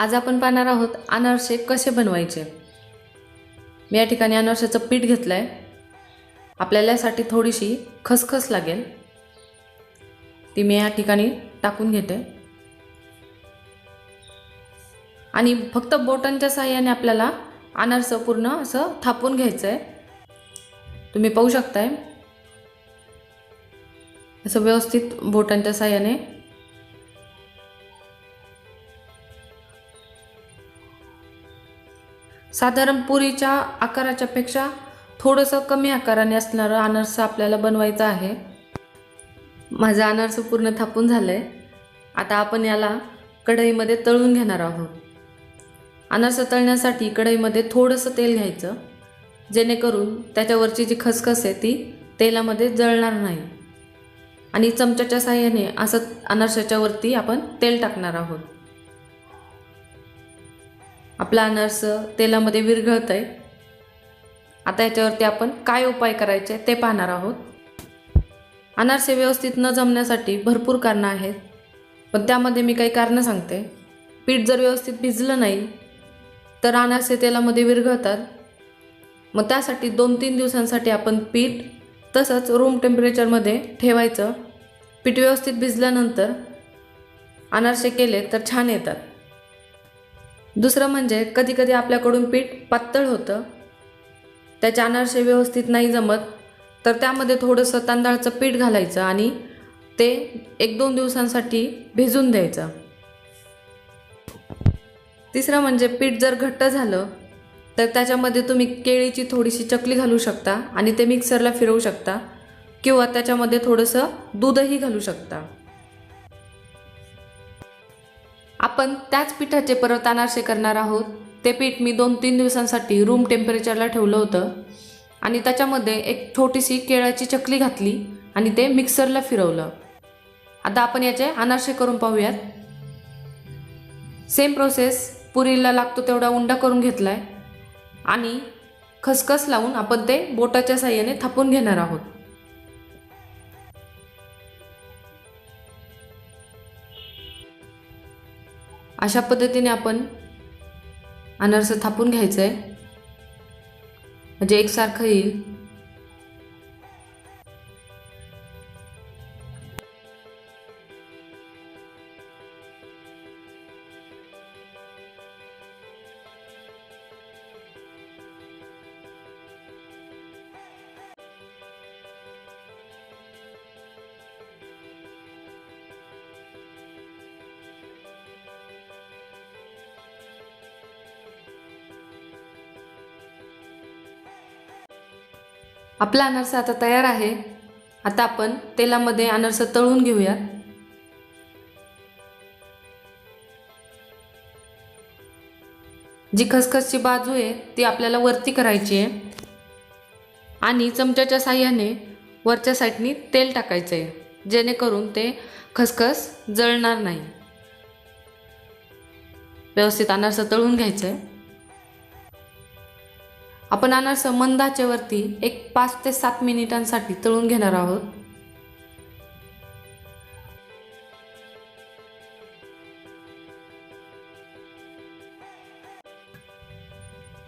आज आपण पाहणार आहोत अनारसे कसे बनवायचे. मी या ठिकाणी अनारशाचं पीठ घेतलं आहे आपल्याला यासाठी थोडीशी खसखस लागेल. ती मी या ठिकाणी टाकून घेते. आणि फक्त बोटांच्या साह्याने आपल्याला अनारसं पूर्ण असं थापून घ्यायचं आहे तुम्ही पाहू शकताय. असं व्यवस्थित बोटांच्या साह्याने साधारण पुरीच्या आकाराच्या पेक्षा थोडंसं कमी आकाराने असणारं अनारसं आपल्याला बनवायचं आहे. माझं अनारसं पूर्ण थापून झालं आहे आता आपण याला कढईमध्ये तळून घेणार आहोत. अनारसं तळण्यासाठी कढईमध्ये थोडंसं तेल घ्यायचं जेणेकरून त्याच्यावरची जी खसखस आहे ती तेलामध्ये जळणार नाही. आणि चमच्याच्या साह्याने असं अनारशाच्यावरती आपण तेल टाकणार आहोत. आपलं अनारसं तेलामध्ये विरघळतं आहे आता याच्यावरती आपण काय उपाय करायचे ते पाहणार आहोत. अनारसे व्यवस्थित न जमण्यासाठी भरपूर कारणं आहेत. पण त्यामध्ये मी काही कारणं सांगते. पीठ जर व्यवस्थित भिजलं नाही तर अनारसे तेलामध्ये विरघळतात. मग त्यासाठी दोन तीन दिवसांसाठी आपण पीठ तसंच रूम टेम्परेचरमध्ये ठेवायचं. पीठ व्यवस्थित भिजल्यानंतर अनारसे केले तर छान येतात. दुसरं म्हणजे कधीकधी आपल्याकडून पीठ पातळ होतं. त्याचे अनारसे व्यवस्थित नाही जमत तर त्यामध्ये थोडंसं तांदळाचं पीठ घालायचं आणि ते एक दोन दिवसांसाठी भिजून द्यायचं. तिसरं म्हणजे पीठ जर घट्ट झालं तर त्याच्यामध्ये तुम्ही केळीची थोडीशी चकली घालू शकता आणि ते मिक्सरला फिरवू शकता किंवा त्याच्यामध्ये थोडंसं दूधही घालू शकता. आपण त्याच पिठाचे परत अनारसे करणार आहोत. ते पीठ मी दोन तीन दिवसांसाठी रूम टेम्परेचरला ठेवलं होतं. आणि त्याच्यामध्ये एक छोटीशी केळाची चकली घातली आणि ते मिक्सरला फिरवलं. आता आपण याचे अनारसे करून पाहूयात. सेम प्रोसेस पुरीला लागतो तेवढा उंडा करून घेतला आहे आणि खसखस लावून आपण ते बोटाच्या साह्याने थापून घेणार आहोत. अशा पद्धतीने आपण अनारसं थापून घ्यायचं आहे म्हणजे एकसारखं येईल. आपला अनारसा आता तयार आहे. आता आपण तेलामध्ये अनारसं तळून घेऊयात जी खसखसची बाजू आहे ती आपल्याला वरती करायची आहे. आणि चमच्याच्या साह्याने वरच्या साईडनी तेल टाकायचं आहे. जेणेकरून ते खसखस जळणार नाही. व्यवस्थित अनारसं तळून घ्यायचं आहे. आपण अनारसं मंदाच्या एक पाच ते सात मिनिटांसाठी तळून घेणार आहोत.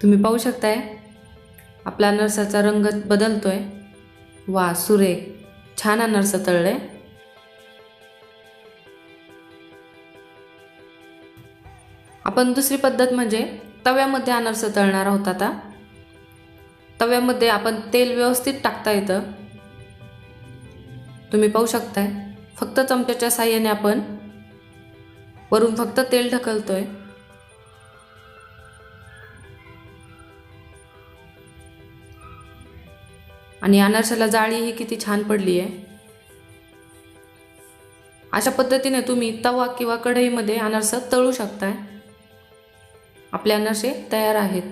तुम्ही पाहू शकताय आपला अनारसाचा रंग बदलतोय. वा सुरेख छान अनारसं तळले आपण दुसरी पद्धत म्हणजे तव्यामध्ये अनारसं तळणार आहोत आता. तव्यामध्ये आपण तेल व्यवस्थित टाकता येतं. तुम्ही पाहू शकताय फक्त चमच्याच्या साह्याने आपण वरून फक्त तेल ढकलतोय. आणि अनारशाला जाळी ही किती छान पडली आहे. अशा पद्धतीने तुम्ही तवा किंवा कढईमध्ये अनारसं तळू शकताय. आपले अनारसे तयार आहेत.